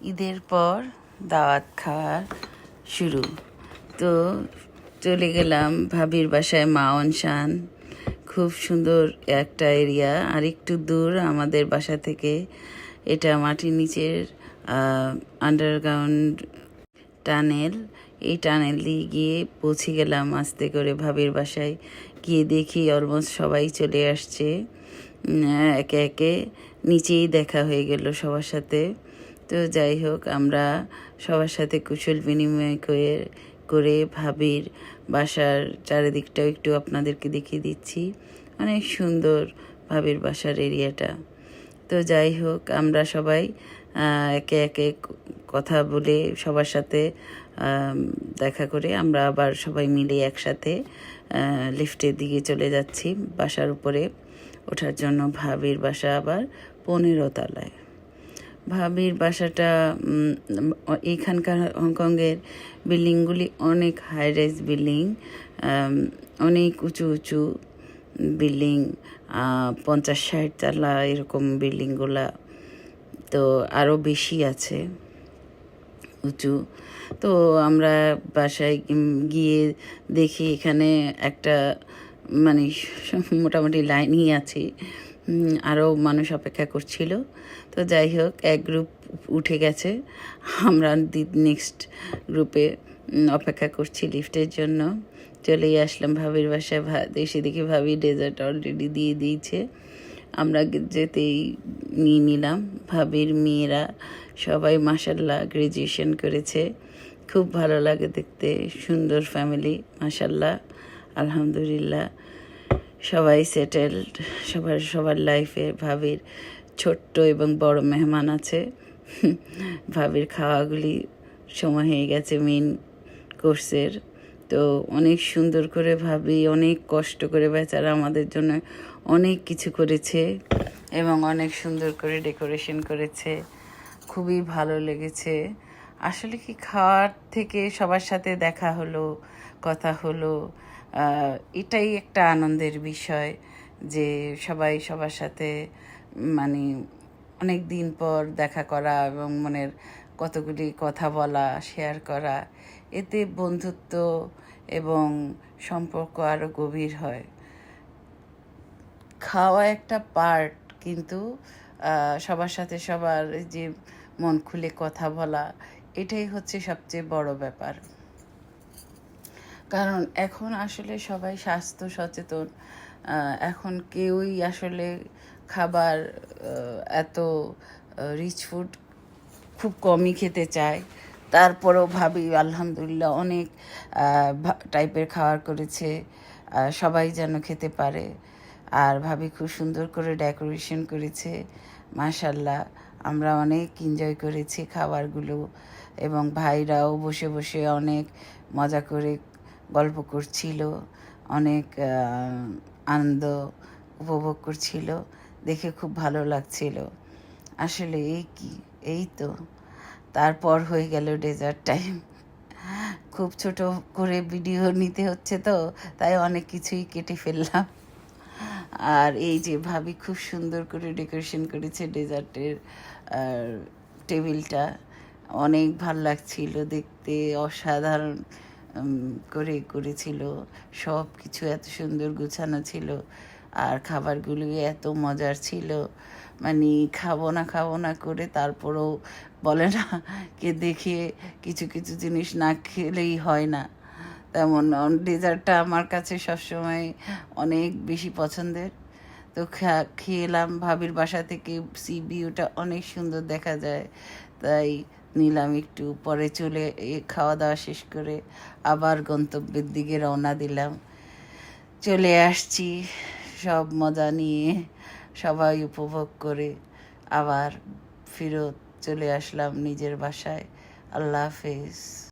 ঈদের পর দাওয়াত খাওয়া শুরু। তো চলে গেলাম ভাবির বাসায় মা অনশান খুব সুন্দর একটা এরিয়া। আর একটু দূর আমাদের বাসা থেকে এটা মাটির নিচের আন্ডারগ্রাউন্ড টানেল। এই টানেল দিয়ে গিয়ে পৌঁছে গেলাম আস্তে করে ভাবির বাসায়। গিয়ে দেখি অলমোস্ট সবাই চলে আসছে। একে একে নিচেই দেখা হয়ে গেল সবার সাথে। তো যাই হোক, আমরা সবার সাথে কুশল বিনিময় করে করে ভাবির বাসার চারিদিকটাও একটু আপনাদেরকে দেখিয়ে দিচ্ছি। অনেক সুন্দর ভাবির বাসার এরিয়াটা। তো যাই হোক, আমরা সবাই একে একে কথা বলে সবার সাথে দেখা করে আমরা আবার সবাই মিলে একসাথে লিফটের দিকে চলে যাচ্ছি বাসার উপরে। ওঠার জন্য ভাবির বাসা আবার পনেরো তলায়। ভাবির বাসাটা উম, এখানকার হংকংয়ের বিল্ডিংগুলি অনেক হাই রাইজ বিল্ডিং অনেক উঁচু উঁচু বিল্ডিং পঞ্চাশ ষাট তালা এরকম বিল্ডিংগুলা তো আরও বেশি আছে উঁচু। তো আমরা বাসায় গিয়ে দেখি এখানে একটা মানে মোটামুটি লাইনই আছে। আরও মানুষ অপেক্ষা করছিল। তো যাই হোক, এক গ্রুপ উঠে গেছে। আমরা নেক্সট গ্রুপে অপেক্ষা করছি লিফটের জন্য। চলেই আসলাম ভাবির বাসায়। এসে দেখি ভাবি ডেজার্ট অলরেডি দিয়ে দিয়েছে। আমরা যেতেই নিয়ে নিলাম। ভাবির মেয়েরা সবাই মাসাল্লাহ গ্রাজুয়েশন করেছে। খুব ভালো লাগে দেখতে। সুন্দর ফ্যামিলি মাসাল্লাহ আলহামদুলিল্লাহ। সবাই সেটেলড সবার সবার লাইফে ভাবির ছোট্ট এবং বড় মেহমান আছে। ভাবির খাওয়াগুলি সময় হয়ে গেছে মেন কোর্সের তো অনেক সুন্দর করে ভাবি, অনেক কষ্ট করে বেচারা আমাদের জন্য অনেক কিছু করেছে এবং অনেক সুন্দর করে ডেকোরেশন করেছে। খুবই ভালো লেগেছে। আসলে কি খাওয়ার থেকে সবার সাথে দেখা হলো, কথা হলো এটাই একটা আনন্দের বিষয় যে সবাই সবার সাথে মানে অনেক দিন পর দেখা করা এবং মনের কতগুলি কথা বলা শেয়ার করা, এতে বন্ধুত্ব এবং সম্পর্ক আরও গভীর হয়। খাওয়া একটা পার্ট কিন্তু সবার সাথে সবার যে মন খুলে কথা বলা, এটাই হচ্ছে সবচেয়ে বড় ব্যাপার। কারণ এখন আসলে সবাই স্বাস্থ্য সচেতন এখন কেউই আসলে খাবার এত রিচ ফুড খুব কমই খেতে চায়। তারপরেও ভাবি, আলহামদুলিল্লাহ অনেক টাইপের খাবার করেছে সবাই যেন খেতে পারে। আর ভাবি খুব সুন্দর করে ডেকোরেশন করেছে মাশাল্লাহ আমরা অনেক এনজয় করেছি খাবারগুলো। এবং ভাইরাও বসে বসে অনেক মজা করে গল্প করছিল, অনেক আনন্দ উপভোগ করছিল, দেখে খুব ভালো লাগছিল। আসলে এই কি? এই তো। তারপর হয়ে গেল ডেজার্ট টাইম খুব ছোট করে ভিডিও নিতে হচ্ছে তো, তাই অনেক কিছুই কেটে ফেললাম। আর এই যে ভাবি খুব সুন্দর করে ডেকোরেশন করেছে ডেজার্টের টেবিলটা। অনেক ভালো লাগছিল দেখতে, অসাধারণ। করে করেছিল। সব কিছু এত সুন্দর গুছানো ছিল। আর খাবারগুলো এত মজার ছিল। মানে খাব না খাব না করে তারপরেও বলে না কে দেখে কিছু কিছু জিনিস না খেলেই হয় না। তেমন ডেজার্টটা আমার কাছে সবসময় অনেক বেশি পছন্দের। তো খা- খেলাম ভাবির বাসা থেকে, সি ভিউটা অনেক সুন্দর দেখা যায়। তাই নিলাম একটু, পরে চলে খাওয়া দাওয়া শেষ করে আবার গন্তব্যের দিকে রওনা দিলাম। চলে আসছি সব মজা নিয়ে, সবাই উপভোগ করে আবার ফিরত চলে আসলাম নিজের বাসায়। আল্লাহ হাফেজ।